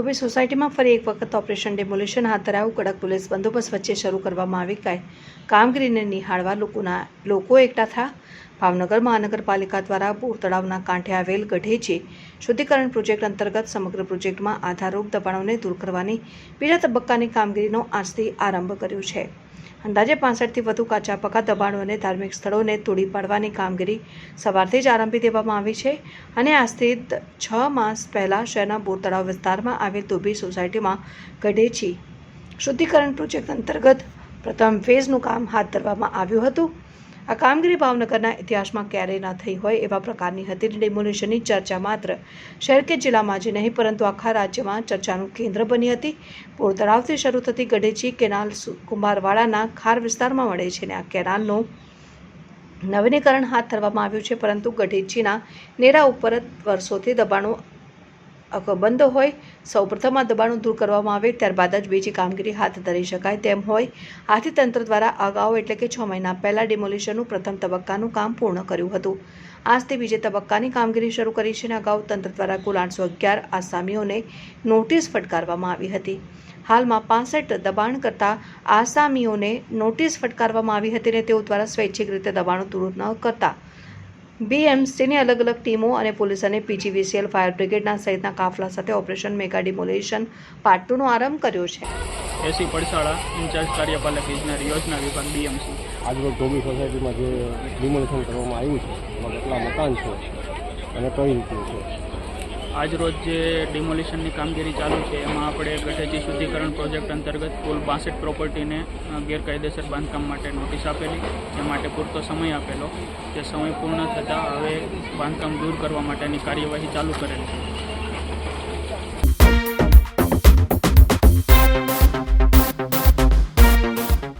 ધોબી સોસાયટીમાં ફરી એક વખત ઓપરેશન ડેમોલિશન હાથ ધરાયું. કડક પોલીસ બંદોબસ્ત વચ્ચે શરૂ કરવામાં આવી કાય. કામગીરીને નિહાળવા લોકોના, લોકો એકઠા થયા. ભાવનગર મહાનગરપાલિકા દ્વારા બોર તળાવના કાંઠે આવેલ ગઢેચી શુદ્ધિકરણ પ્રોજેક્ટ અંતર્ગત સમગ્ર પ્રોજેક્ટમાં આધારરૂપ દબાણોને દૂર કરવાની બીજા તબક્કાની કામગીરીનો આજથી આરંભ કર્યો છે. અંદાજે પાસઠથી વધુ કાચા પકા દબાણો અને ધાર્મિક સ્થળોને તોડી પાડવાની કામગીરી સવારથી જ આરંભી દેવામાં આવી છે અને આજથી છ માસ પહેલાં શહેરના બોર તળાવ વિસ્તારમાં આવેલ ધોબી સોસાયટીમાં ગઢેચી શુદ્ધિકરણ પ્રોજેક્ટ અંતર્ગત પ્રથમ ફેઝનું કામ હાથ ધરવામાં આવ્યું હતું. આ કામગીરી ભાવનગરના ઇતિહાસમાં ક્યારેય ના થઈ હોય એવા પ્રકારની હતી ડેમોલિશનની ચર્ચા માત્ર શહેર કે જિલ્લામાં જ નહીં, પરંતુ આખા રાજ્યમાં ચર્ચાનું કેન્દ્ર બની હતી. પૂર તળાવથી શરૂ થતી ગઢેચી કેનાલ કુંભારવાડાના ખાર વિસ્તારમાં મળે છે અને આ કેનાલનું નવીનીકરણ હાથ ધરવામાં આવ્યું છે, પરંતુ ગઢેચીના નેરા ઉપર વર્ષોથી દબાણો અકબંધ હોય સૌપ્રથમ આ દબાણો દૂર કરવામાં આવે ત્યારબાદ જ બીજી કામગીરી હાથ ધરી શકાય તેમ હોય. આથી તંત્ર દ્વારા અગાઉ એટલે કે છ મહિના પહેલાં ડિમોલિશનનું પ્રથમ તબક્કાનું કામ પૂર્ણ કર્યું હતું. આજથી બીજે તબક્કાની કામગીરી શરૂ કરી છે અને અગાઉ તંત્ર દ્વારા કુલ આઠસો અગિયાર આસામીઓને નોટિસ ફટકારવામાં આવી હતી. હાલમાં પાસઠ દબાણ કરતા આસામીઓને નોટિસ ફટકારવામાં આવી હતી અને તેઓ દ્વારા સ્વૈચ્છિક રીતે દબાણો દૂર ન કરતા બીએમસીની અલગ અલગ ટીમો અને પોલીસ અને પીજીવીસીએલ ફાયર બ્રિગેડના સહિતના કાફલા સાથે ઓપરેશન મેગા ડિમોલેશન પાર્ટ ટુનો આરંભ કર્યો છે. એસી પડસાળા ઇન્ચાર્જ કાર્યપાલક ઇજનેર યોજના વિભાગ બીએમસી. આજરોજ ધોબી સોસાયટીમાં જે ડિમોલિશન કરવામાં આવ્યું છે એમાં કેટલા મકાન છે અને કઈ રીતનું છે? આજરોજ જે ડિમોલિશનની કામગીરી ચાલુ છે, એમાં આપણે ગઢેજી શુદ્ધિકરણ પ્રોજેક્ટ અંતર્ગત કુલ બાસઠ પ્રોપર્ટીને ગેરકાયદેસર બાંધકામ માટે નોટિસ આપેલી, જે માટે પૂરતો સમય આપેલો. તે સમય પૂર્ણ થતાં હવે બાંધકામ દૂર કરવા માટેની કાર્યવાહી ચાલુ કરેલી છે.